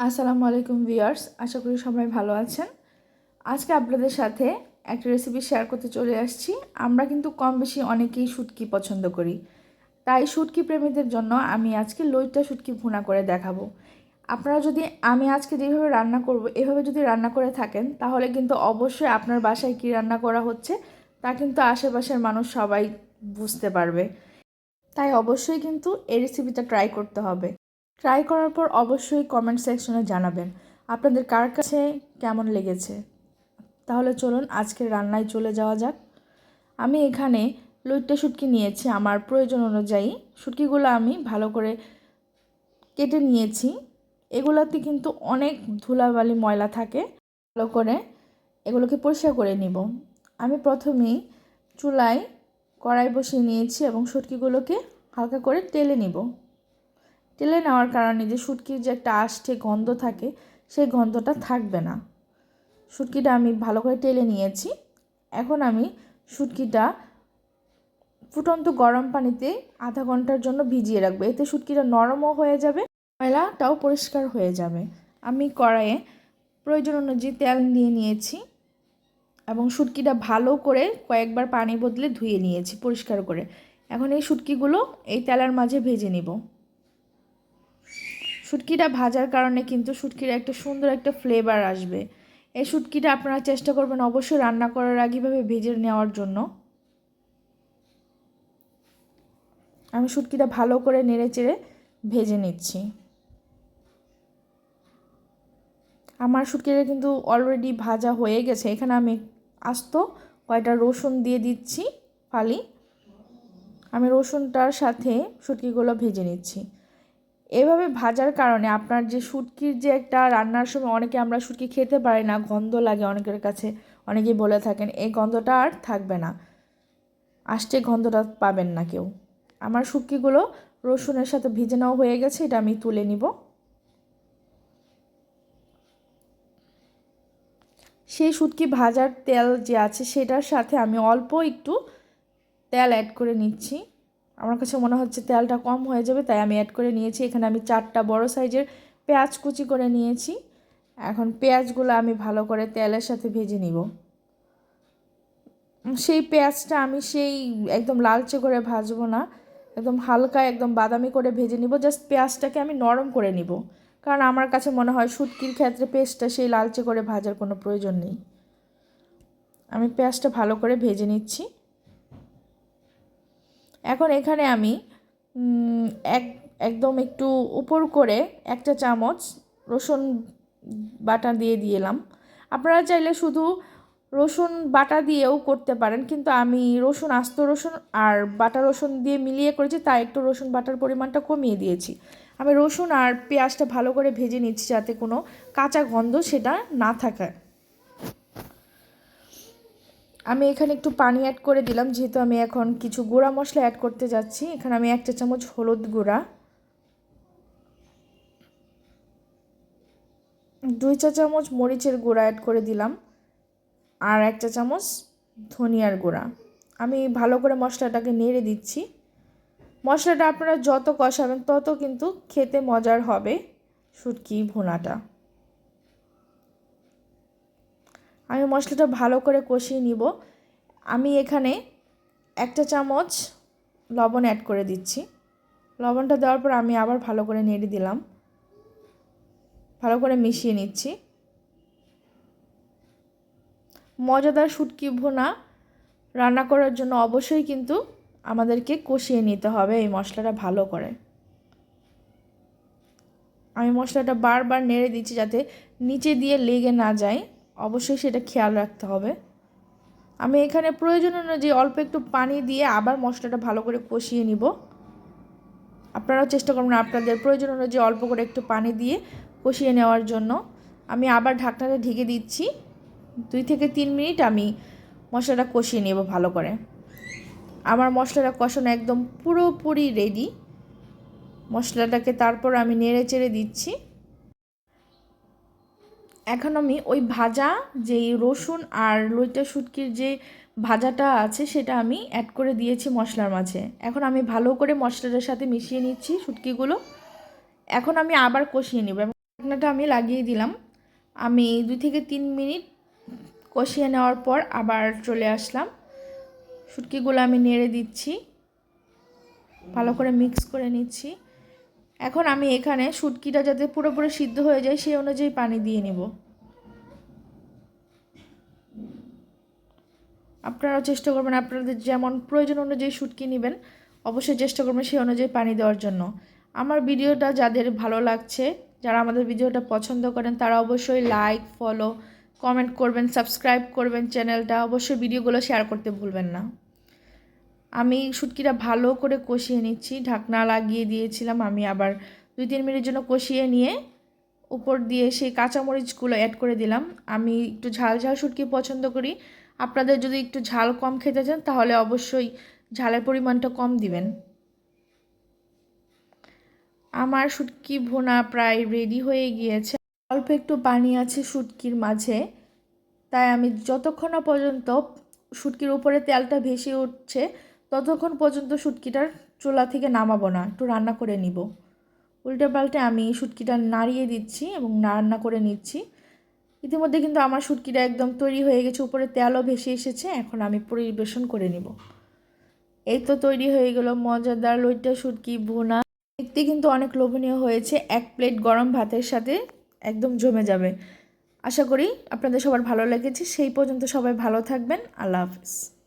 আসসালামু আলাইকুম ভিউয়ার্স, আশা করি সবাই ভালো আছেন। আজকে আপনাদের সাথে একটা রেসিপি শেয়ার করতে চলে আসছি। আমরা কিন্তু কম বেশি অনেকেই শুটকি পছন্দ করি। তাই শুটকি প্রেমীদের জন্য আমি আজকে লইটা শুটকি ভুনা করে দেখাবো। আপনারা যদি, আমি আজকে যেভাবে রান্না করব, এভাবে যদি রান্না করে থাকেন, তাহলে কিন্তু অবশ্যই আপনার বাসায় কী রান্না করা হচ্ছে, তা কিন্তু আশেপাশের মানুষ সবাই বুঝতে পারবে। তাই অবশ্যই কিন্তু এই রেসিপিটা ট্রাই করতে হবে। ট্রাই করার পর অবশ্যই কমেন্ট সেকশনে জানাবেন। আপনাদের কার কাছে কেমন লেগেছে? তাহলে চলুন আজকে রান্নায় চলে যাওয়া যাক। আমি এখানে লইট্টা শুটকি নিয়েছি আমার প্রয়োজন অনুযায়ী। শুটকিগুলো আমি ভালো করে কেটে নিয়েছি। এগুলোতে কিন্তু অনেক ধুলাবালি ময়লা থাকে। ভালো করে এগুলোকে পরিষ্কার করে নিব। আমি প্রথমেই চুলায় কড়াই বসিয়ে নিয়েছি এবং শুটকিগুলোকে হালকা করে তেলে নিব। তেলে নেওয়ার কারণে যে শুটকির যে একটা আষ্টে গন্ধ থাকে, সেই গন্ধটা থাকবে না। শুটকিটা আমি ভালো করে তেলে নিয়েছি। এখন আমি শুটকিটা ফুটন্ত গরম পানিতে আধা ঘণ্টার জন্য ভিজিয়ে রাখব। এতে শুটকিটা নরমও হয়ে যাবে, ময়লাটাও পরিষ্কার হয়ে যাবে। আমি কড়াইয়ে প্রয়োজন অনুযায়ী তেল নিয়ে নিয়েছি এবং শুটকিটা ভালো করে কয়েকবার পানি বদলে ধুয়ে নিয়েছি পরিষ্কার করে। এখন এই শুটকিগুলো এই তেলের মাঝে ভেজে নিব। শুটকিটা ভাজার কারণে কিন্তু শুটকির একটা সুন্দর একটা ফ্লেভার আসবে। এই শুটকিটা আপনারা চেষ্টা করবেন অবশ্যই রান্না করার আগেভাবে ভেজে নেওয়ার জন্য। আমি শুটকিটা ভালো করে নেড়ে চেড়ে ভেজে নিচ্ছি। আমার শুটকিটা কিন্তু অলরেডি ভাজা হয়ে গেছে। এখানে আমি আস্ত কয়টা রসুন দিয়ে দিচ্ছি ফালি। আমি রসুনটার সাথে শুটকিগুলো ভেজে নিচ্ছি। এভাবে ভাজার কারণে আপনার যে শুটকির যে একটা রান্নার সময় অনেকে আমরা শুটকি খেতে পারি না, গন্ধ লাগে অনেকের কাছে। অনেকেই বলে থাকেন, এই গন্ধটা আর থাকবে না। আসতে গন্ধটা পাবেন না কেউ। আমার শুটকিগুলো রসুনের সাথে ভিজে নেওয়া হয়ে গেছে, এটা আমি তুলে নিব। সেই শুটকি ভাজার তেল যে আছে, সেটার সাথে আমি অল্প একটু তেল অ্যাড করে নিচ্ছি। আমার কাছে মনে হচ্ছে তেলটা কম হয়ে যাবে, তাই আমি অ্যাড করে নিয়েছি। এখানে আমি চারটা বড় সাইজের পেঁয়াজ কুচি করে নিয়েছি। এখন পেঁয়াজগুলো আমি ভালো করে তেলের সাথে ভেজে নিব। সেই পেঁয়াজটা আমি সেই একদম লালচে করে ভাজবো না, একদম হালকা একদম বাদামি করে ভেজে নিব। জাস্ট পেঁয়াজটাকে আমি নরম করে নিব, কারণ আমার কাছে মনে হয় শুটকির ক্ষেত্রে পেস্টটা সেই লালচে করে ভাজার কোনো প্রয়োজন নেই। আমি পেঁয়াজটা ভালো করে ভেজে নিচ্ছি। এখন এখানে আমি এক, একদম একটু উপর করে একটা চামচ রসুন বাটা দিয়ে দিলাম। আপনারা চাইলে শুধু রসুন বাটা দিয়েও করতে পারেন, কিন্তু আমি রসুন, আস্ত রসুন আর বাটা রসুন দিয়ে মিলিয়ে করেছি, তাই একটু রসুন বাটার পরিমাণটা কমিয়ে দিয়েছি। আমি রসুন আর পেঁয়াজটা ভালো করে ভেজে নিচ্ছি যাতে কোনো কাঁচা গন্ধ সেটা না থাকে। আমি এখানে একটু পানি অ্যাড করে দিলাম, যেহেতু আমি এখন কিছু গুঁড়া মশলা অ্যাড করতে যাচ্ছি। এখানে আমি একটা চামচ হলুদ গুঁড়া, দুই চা চামচ মরিচের গুঁড়া অ্যাড করে দিলাম, আর একটা চামচ ধনিয়ার গুঁড়া। আমি ভালো করে মশলাটাকে নেড়ে দিচ্ছি। মশলাটা আপনারা যত কষাবেন তত কিন্তু খেতে মজার হবে শুটকি ভুনাটা। আমি মশলাটা ভালো করে কষিয়ে নিব। আমি এখানে একটা চামচ লবণ অ্যাড করে দিচ্ছি। লবণটা দেওয়ার পর আমি আবার ভালো করে নেড়ে দিলাম। ভালো করে মিশিয়ে নিচ্ছি। মজাদার শুটকি ভুনা রান্না করার জন্য অবশ্যই কিন্তু আমাদেরকে কষিয়ে নিতে হবে এই মশলাটা ভালো করে। আমি মশলাটা বারবার নেড়ে দিচ্ছি যাতে নিচে দিয়ে লেগে না যায়। অবশ্যই সেটা খেয়াল রাখতে হবে। আমি এখানে প্রয়োজন অনুযায়ী অল্প একটু পানি দিয়ে আবার মশলাটা ভালো করে কষিয়ে নিব। আপনারাও চেষ্টা করবেন আপনাদের প্রয়োজন অনুযায়ী অল্প করে একটু পানি দিয়ে কষিয়ে নেওয়ার জন্য। আমি আবার ঢাকনাটা ঢেকে দিচ্ছি। দুই থেকে তিন মিনিট আমি মশলাটা কষিয়ে নেব ভালো করে। আমার মশলাটা কষানো একদম পুরোপুরি রেডি মশলাটাকে তারপর আমি নেড়ে চেড়ে দিচ্ছি। এখন আমি ওই ভাজা যেই রসুন আর লইটা শুটকির যে ভাজাটা আছে সেটা আমি অ্যাড করে দিয়েছি মশলার মাঝে। এখন আমি ভালো করে মশলাটার সাথে মিশিয়ে নিচ্ছি শুটকিগুলো। এখন আমি আবার কষিয়ে নেব ঢাকনাটা আমি লাগিয়ে দিলাম। আমি দুই থেকে তিন মিনিট কষিয়ে নেওয়ার পর আবার চলে আসলাম। শুটকিগুলো আমি নেড়ে দিচ্ছি। ভালো করে মিক্স করে নিচ্ছি। এখন আমি এখানে শুটকিটা যাতে পুরোপুরি সিদ্ধ হয়ে যায়, সেই অনুযায়ী পানি দিয়ে নেব। আপনারাও চেষ্টা করবেন, আপনাদের যেমন প্রয়োজন অনুযায়ী শুটকি নেবেন, অবশ্যই চেষ্টা করবেন সেই অনুযায়ী পানি দেওয়ার জন্য। আমার ভিডিওটা যাদের ভালো লাগছে, যারা আমাদের ভিডিওটা পছন্দ করেন, তারা অবশ্যই লাইক ফলো কমেন্ট করবেন সাবস্ক্রাইব করবেন চ্যানেলটা। অবশ্যই ভিডিওগুলো শেয়ার করতে ভুলবেন না। আমি শুটকিটা ভালো করে কষিয়ে নিচ্ছি, ঢাকনা লাগিয়ে দিয়েছিলাম আমি আবার দুই তিন মিনিটের জন্য কষিয়ে নিয়ে উপর দিয়ে সেই কাঁচামরিচগুলো অ্যাড করে দিলাম। আমি একটু ঝাল ঝাল শুটকি পছন্দ করি। আপনাদের যদি একটু ঝাল কম খেতে চান তাহলে অবশ্যই ঝালের পরিমাণটা কম দিবেন। আমার শুটকি ভুনা প্রায় রেডি হয়ে গিয়েছে। অল্প একটু পানি আছে শুটকির মাঝে, তাই আমি যতক্ষণ পর্যন্ত শুটকির উপরে তেলটা ভেসে উঠছে ততক্ষণ পর্যন্ত শুটকিটার চোলা থেকে নামাবো না, একটু রান্না করে নিব। উল্টে পাল্টে আমি শুটকিটা নাড়িয়ে দিচ্ছি এবং রান্না করে নিচ্ছি। ইতিমধ্যে কিন্তু আমার শুটকিটা একদম তৈরি হয়ে গেছে, উপরে তেলও ভেসে এসেছে, এখন আমি পরিবেশন করে নিব। এই তো তৈরি হয়ে গেল মজাদার লইটা শুটকি ভুনা। দেখতে কিন্তু অনেক লোভনীয় হয়েছে, এক প্লেট গরম ভাতের সাথে একদম জমে যাবে। আশা করি আপনাদের সবার ভালো লেগেছে, সেই পর্যন্ত সবাই ভালো থাকবেন, আল্লাহ হাফিজ।